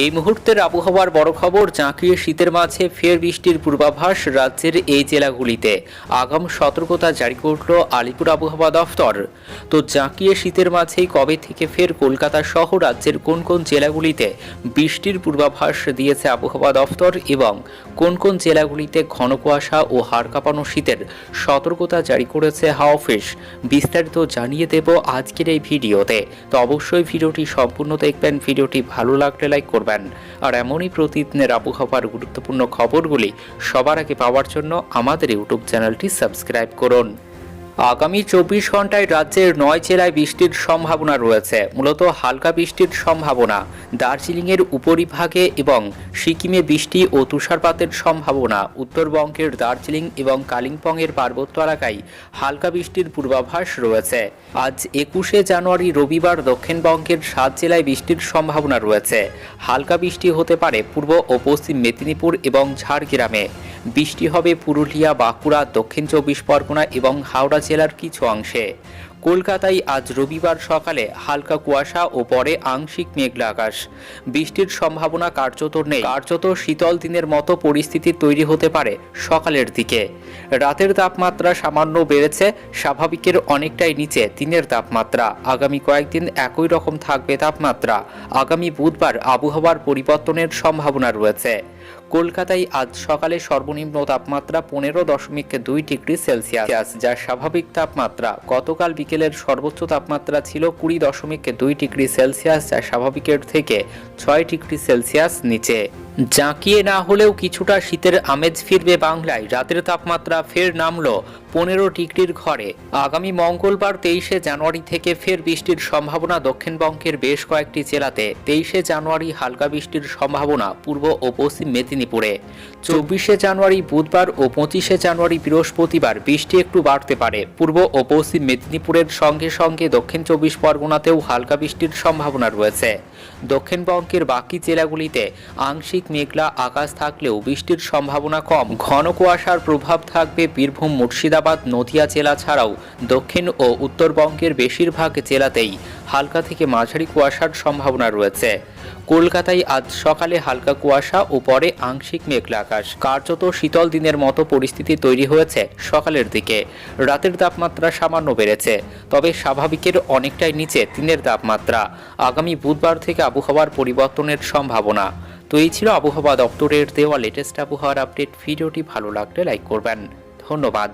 এই মুহূর্তের আবহাওয়ার বড় খবর জাঁকিয়ে শীতের মাঝে ফের বৃষ্টির পূর্বাভাস রাজ্যের এই জেলাগুলিতে। আগাম সতর্কতা জারি করল আলিপুর আবহাওয়া দফতর। তো জাঁকিয়ে শীতের মাঝেই কবে থেকে ফের কলকাতা সহ রাজ্যের কোন কোন জেলাগুলিতে বৃষ্টির পূর্বাভাস দিয়েছে আবহাওয়া দফতর এবং কোন কোন জেলাগুলিতে ঘন কুয়াশা ও হাড় কাঁপানো শীতের সতর্কতা জারি করেছে হাওয়া অফিস? বিস্তারিত জানিয়ে দেব আজকের এই ভিডিওতে। তো অবশ্যই ভিডিওটি সম্পূর্ণ দেখবেন। ভিডিওটি ভালো লাগলে লাইক করবেন। আর এমনই প্রতিদিনের আবহাওয়ার গুরুত্বপূর্ণ খবরগুলি সবার আগে পাওয়ার জন্য আমাদের ইউটিউব চ্যানেলটি সাবস্ক্রাইব করুন। আগামী চব্বিশ ঘন্টায় রাজ্যের নয় জেলায় বৃষ্টির সম্ভাবনা রয়েছে, মূলত হালকা বৃষ্টির সম্ভাবনা, দার্জিলিংয়ের উপরিভাগে এবং সিকিমে বৃষ্টি ও তুষারপাতের সম্ভাবনা, উত্তরবঙ্গের দার্জিলিং এবং কালিম্পংয়ের পার্বত্য এলাকায় হালকা বৃষ্টির পূর্বাভাস রয়েছে। আজ একুশে জানুয়ারি রবিবার দক্ষিণবঙ্গের সাত জেলায় বৃষ্টির সম্ভাবনা রয়েছে। হালকা বৃষ্টি হতে পারে পূর্ব ও পশ্চিম মেদিনীপুর এবং ঝাড়গ্রামে। বৃষ্টি হবে পুরুলিয়া, বাঁকুড়া, দক্ষিণ চব্বিশ পরগনা এবং হাওড়া জেলার কিছু অংশে। কলকাতায় আজ রবিবার সকালে হালকা কুয়াশা ও পরে আংশিক মেঘলা আকাশ। বৃষ্টির সম্ভাবনা কার্যত নেই। কার্যত শীতল দিনের মতো পরিস্থিতি তৈরি হতে পারে সকালের দিকে। রাতের তাপমাত্রা সামান্য বেড়েছে, স্বাভাবিকের অনেকটাই নিচে দিনের তাপমাত্রা। আগামী কয়েকদিন একই রকম থাকবে তাপমাত্রা। আগামী বুধবার আবহাওয়ার পরিবর্তনের সম্ভাবনা রয়েছে। কলকাতায় আজ সকালে সর্বনিম্ন তাপমাত্রা পনেরো দশমিক দুই ডিগ্রি সেলসিয়াস, যা স্বাভাবিক তাপমাত্রা। গতকাল বিকেলের সর্বোচ্চ তাপমাত্রা ছিল কুড়ি দশমিক দুই ডিগ্রি সেলসিয়াস, যা স্বাভাবিকের থেকে ছয় ডিগ্রি সেলসিয়াস নিচে। জাঁকিয়ে না হলেও কিছুটা শীতের আমেজ ফিরবে বাংলায়। রাতের তাপমাত্রা ফের নামল পনেরো ডিগ্রির ঘরে। আগামী মঙ্গলবার তেইশে জানুয়ারি থেকে ফের বৃষ্টির সম্ভাবনা দক্ষিণবঙ্গের বেশ কয়েকটি জেলাতে। তেইশে জানুয়ারি হালকা বৃষ্টির সম্ভাবনা পূর্ব ও পশ্চিম মেদিনীপুরে। চব্বিশে জানুয়ারি বুধবার ও পঁচিশে জানুয়ারি বৃহস্পতিবার বৃষ্টি একটু বাড়তে পারে। পূর্ব ও পশ্চিম মেদিনীপুরের সঙ্গে সঙ্গে দক্ষিণ চব্বিশ পরগনাতেও হালকা বৃষ্টির সম্ভাবনা রয়েছে। দক্ষিণবঙ্গের বাকি জেলাগুলিতে আংশিক মেঘলা আকাশ থাকলেও বৃষ্টির সম্ভাবনা কম। ঘন কুয়াশার প্রভাব থাকবে বীরভূম, মুর্শিদাবাদ, নদিয়া জেলা ছাড়াও দক্ষিণ ও উত্তরবঙ্গের বেশিরভাগ জেলাতেই হালকা থেকে মাঝারি কুয়াশার সম্ভাবনা রয়েছে। কলকাতায় আজ সকালে হালকা কুয়াশা ও পরে আংশিক মেঘলা আকাশ। কার্যত শীতল দিনের মতো পরিস্থিতি তৈরি হয়েছে সকালের দিকে। রাতের তাপমাত্রা সামান্য বেড়েছে, তবে স্বাভাবিকের অনেকটাই নিচে দিনের তাপমাত্রা। আগামী বুধবার থেকে আবহাওয়ার পরিবর্তনের সম্ভাবনা। তো এই ছিল আবহাওয়া দপ্তরের দেওয়া লেটেস্ট আবহাওয়ার আপডেট ভিডিওটি ভালো লাগলে লাইক করবেন। ধন্যবাদ।